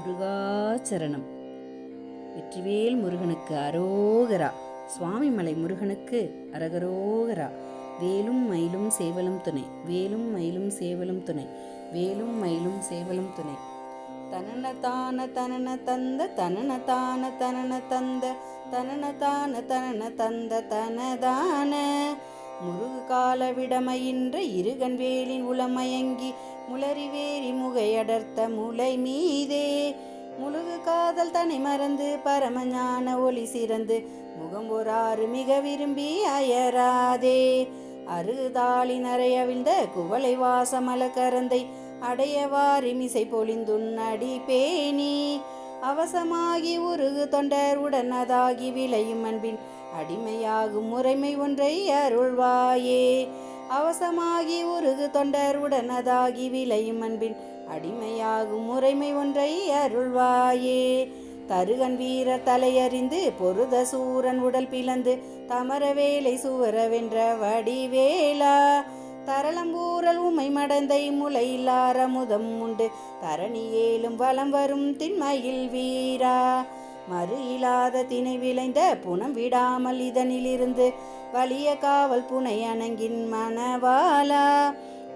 முருகாச்சரணம். வெற்றிவேல் முருகனுக்கு அரோகரா. சுவாமிமலை முருகனுக்கு அரகரோகரா. வேலும் மயிலும் சேவலும் துணை. வேலும் மயிலும் சேவலும் துணை. வேலும் மயிலும் சேவலும் துணை. தனன தான தனன தந்த தனன தான தனன தந்த தனன தான தனன தந்த தனதான. முருகு கால விடமையின்ற இருகன் வேலின் உளமயங்கி முளறிவேரி முகையடர்த்த முளை மீதே முழுகு காதல் தனி மறந்து பரமஞான ஒளி சிறந்து முகம் ஒராறு மிக விரும்பி அயராதே. அருதாளி நரையவிழ்ந்த குவளை வாசமல கரந்தை அடையவாரி மிசை பொழிந்துன்னடி பேணி அவசமாகி உருகு தொண்டர் உடனதாகி விளையும் அன்பின் அடிமையாகும் முறைமை ஒன்றை அருள்வாயே. அவசமாகி உருகு தொண்டர் உடனதாகி விளையும் அன்பின் அடிமையாகும் முறைமை ஒன்றை அருள்வாயே. தருகன் வீரர் தலையறிந்து பொருத சூரன் உடல் பிளந்து தமர வேலை சுவர வென்ற வடிவேலா. தரளம்பூரல் உமை மடந்தை முளையில்லார முதம் உண்டு. தரணி ஏலும் வலம் வரும் திண்மையில் வீரா. மறு இல்லாத தினை விளைந்த புனம் விடாமல் இதனிலிருந்து வலிய காவல் புனை அணங்கின் மணவாலா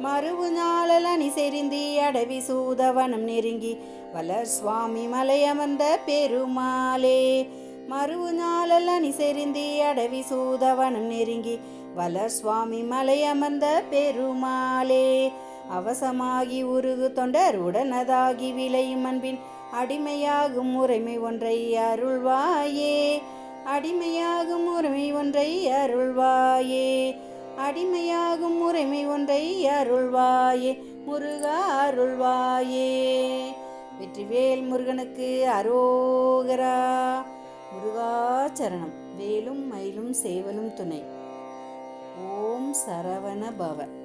மறுவு நாளல் அணி செறிந்தி அடவி சூதவனம் நெருங்கி வளர் சுவாமி மலை அமர்ந்த பெருமாளே. மறுவு நாளல் அணி செறிந்தி அடவி சூதவனம் நெருங்கி வளர் சுவாமி மலை அமர்ந்த பெருமாளே. அவசமாகி உருகு தொண்டர் உடனதாகி விளையும் அன்பின் அடிமையாகும் முறைமை ஒன்றை அருள்வாயே. அடிமையாகும் உரிமை ஒன்றை அருள்வாயே. அடிமையாகும் உரிமை ஒன்றை அருள்வாயே. முருகா அருள்வாயே. வெற்றிவேல் முருகனுக்கு அரோகரா. முருகாச்சரணம் வேலும் மயிலும் சேவலும் துணை. ஓம் சரவண பவ